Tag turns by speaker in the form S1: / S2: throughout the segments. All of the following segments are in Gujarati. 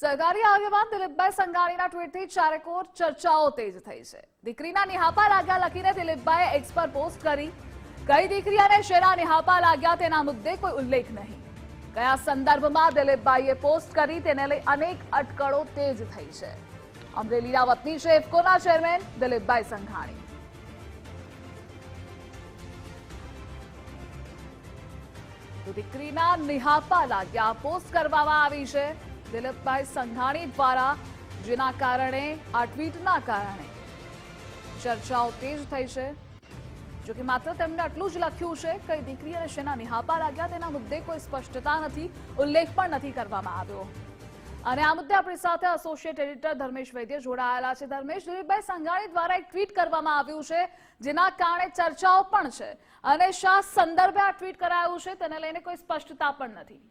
S1: સરકારી આગેવાન દિલીપભાઈ સંઘાણીના ટ્વીટથી ચારેકોર ચર્ચાઓ તેજ થઈ છે. દીકરીના નિહાપા લાગ્યા લખીને દિલીપભાઈએ એક્સ પર પોસ્ટ કરી, કઈ દીકરી અને શેરા નિહાપા લાગ્યા તેના મુદ્દે કોઈ ઉલ્લેખ નહીં. કયા સંદર્ભમાં દિલીપભાઈએ પોસ્ટ કરી તેને લઈ અનેક અટકળો તેજ થઈ છે. અમરેલીના વતની છે ઇફકોના ચેરમેન દિલીપભાઈ સંઘાણી. દીકરીના નિહાપા લાગ્યા પોસ્ટ કરવામાં આવી છે. દિલીપભાઈ સંઘાણી દ્વારા, જેના કારણે, આ ટ્વીટના કારણે ચર્ચાઓ તેજ થઈ છે. જો કે માત્ર તેમણે આટલું જ લખ્યું છે, કઈ દીકરી અને શેના નિહાપા લાગ્યા તેના મુદ્દે કોઈ સ્પષ્ટતા નથી, ઉલ્લેખ પણ નથી કરવામાં આવ્યો. અને આ મુદ્દે આપણી સાથે એસોસિએટ એડિટર ધર્મેશ વૈદ્ય જોડાયેલા છે. ધર્મેશ, દિલીપભાઈ સંઘાણી દ્વારા એક ટ્વીટ કરવામાં આવ્યું છે, જેના કારણે ચર્ચાઓ પણ છે. અને શા સંદર્ભે આ ટ્વીટ કરાયું છે, તેને લઈને કોઈ સ્પષ્ટતા પણ નથી.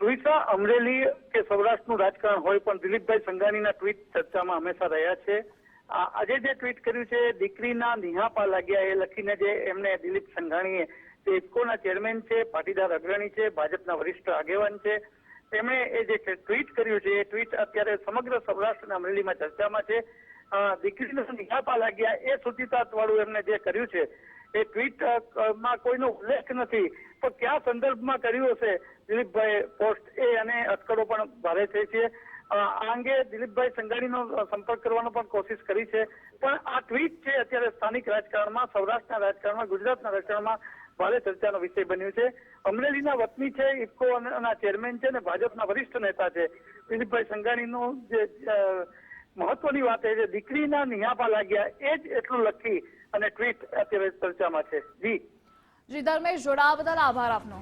S2: સુવિસા અમરેલી કે સૌરાષ્ટ્રનું રાજકારણ હોય પણ દિલીપભાઈ સંઘાણીના ટ્વીટ ચર્ચામાં હંમેશા રહ્યા છે. આજે જે ટ્વીટ કર્યું છે, દીકરીના નિહાપા લાગ્યા, એ લખીને જે એમને દિલીપ સંઘાણીએ તે ઇફકોના ચેરમેન છે, પાટીદાર અગ્રણી છે, ભાજપના વરિષ્ઠ આગેવાન છે, તેમણે એ જે ટ્વીટ કર્યું છે, એ ટ્વીટ અત્યારે સમગ્ર સૌરાષ્ટ્રના અમરેલીમાં ચર્ચામાં છે. દીકરીના નિહાપા લાગ્યા. એ સૂચિતાર્થ વાળું એમને જે કર્યું છે, એ ટ્વીટમાં કોઈનો ઉલ્લેખ નથી, પણ કયા સંદર્ભમાં કર્યું હશે? દિલીપભાઈ પોસ્ટ એ અને અટકળો પણ ભારે થઈ છે. આ અંગે દિલીપભાઈ સંઘાણીનો સંપર્ક કરવાનો પણ કોશિશ કરી છે. પણ આ ટ્વીટ છે અત્યારે સ્થાનિક રાજકારણમાં, સૌરાષ્ટ્રના રાજકારણમાં, ગુજરાતના રાજકારણમાં ભારે ચર્ચાનો વિષય બન્યું છે. અમરેલીના વતની છે ઇફકો ના ચેરમેન છે અને ભાજપના વરિષ્ઠ નેતા છે. દિલીપભાઈ સંઘાણીનું જે મહત્વની વાત એ છે, દીકરીના નિહાપા લાગ્યા એ જ એટલું લખી અને ટ્વીટ અત્યારે ચર્ચામાં છે. જી.
S1: જી ધર્મેશ જોડાવા બદલ આભાર આપનો.